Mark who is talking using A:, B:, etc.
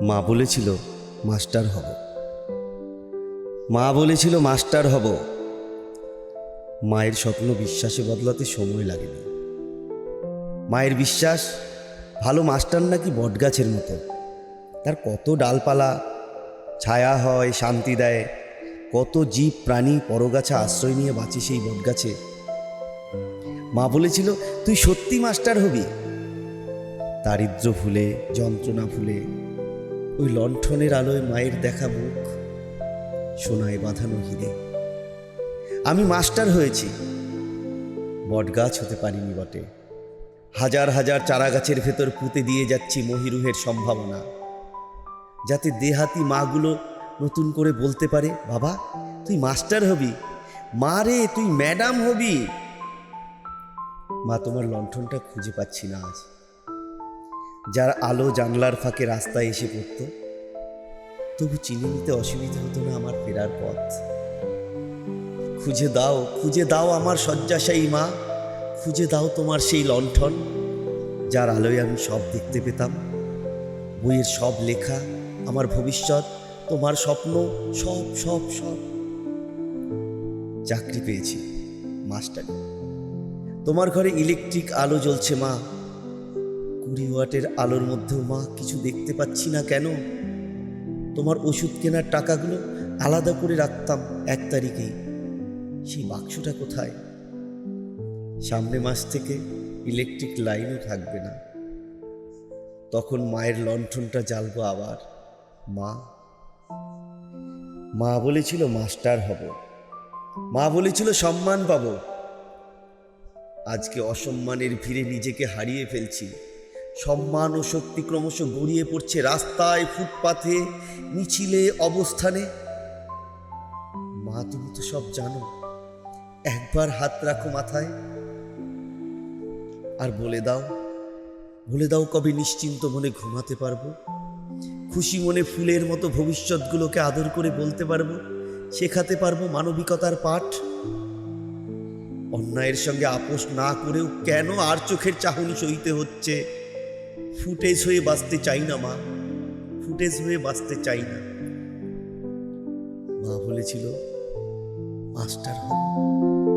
A: মা বলেছিল, মাস্টার হব। মা বলেছিল, মাস্টার হব। মায়ের স্বপ্ন বিশ্বাসে বদলাতে সময় লাগেনি। মায়ের বিশ্বাস, ভালো মাস্টার নাকি বটগাছের মতো। তার কত ডালপালা, ছায়া হয়, শান্তি দেয়। কত জীব, প্রাণী, পরগাছা আশ্রয় নিয়ে বাঁচে সেই বটগাছে। মা বলেছিল, তুই সত্যি মাস্টার হবি। দারিদ্র ভুলে, যন্ত্রণা ভুলে ওই লণ্ঠনের আলোয় মায়ের দেখা মুখ, সোনায় বাঁধানো হিরে আমি মাস্টার হয়েছি। বটগাছ হতে পারিনি বটে। হাজার হাজার চারা গাছের ভেতর পুঁতে দিয়ে যাচ্ছি মহিরুহের সম্ভাবনা। যাতে দেহাতি মাগুলো নতুন করে বলতে পারে, বাবা, তুই মাস্টার হবি? মা রে, তুই ম্যাডাম হবি? মা তোমার লণ্ঠনটা খুঁজে পাচ্ছি না আজ। যার আলো জানলার ফাঁকে রাস্তায় এসে পড়ত তবু চিনে নিতে অসুবিধা হতো না আমার ফেরার পথ। খুঁজে দাও খুঁজে দাও আমার শয্যাশায়ী মা, খুঁজে দাও তোমার সেই লণ্ঠন, যার আলোয় আমি সব দেখতে পেতাম। বইয়ের সব লেখা, আমার ভবিষ্যৎ, তোমার স্বপ্ন, সব সব সব। চাকরি পেয়েছি, মাস্টারি। তোমার ঘরে ইলেকট্রিক আলো জ্বলছে মা। কুড়ি ওয়াটের আলোর মধ্যেও মা কিছু দেখতে পাচ্ছি না কেন? তোমার ওষুধ কেনার টাকাগুলো আলাদা করে রাখতাম এক তারিখেই। সেই বাক্সটা কোথায়? সামনে মাস থেকে ইলেকট্রিক লাইনও থাকবে না। তখন মায়ের লণ্ঠনটা জ্বালবো আবার। মা মা বলেছিল মাস্টার হব। মা বলেছিল সম্মান পাবো। আজকে অসম্মানের ভিড়ে নিজেকে হারিয়ে ফেলছি। সম্মান ও শক্তি ক্রমশ গড়িয়ে পড়ছে রাস্তায় ফুটপাথে মিছিলে, অবস্থানে। মা, তুমি তো সব জানো, একবার হাত রাখো মাথায় আর বলে দাও বলে দাও কবে নিশ্চিন্ত মনে ঘুমাতে পারব। খুশি মনে ফুলের মতো ভবিষ্যৎগুলোকে আদর করে বলতে পারব, শেখাতে পারব মানবিকতার পাঠ। অন্যায়ের সঙ্গে আপোষ না করেও কেন আর চোখের চাহনি সইতে হচ্ছে? ফুটেজ হয়ে বাঁচতে চাই না মা। ফুটেজ হয়ে বাঁচতে চাই না। মা বলেছিল, মাস্টার হব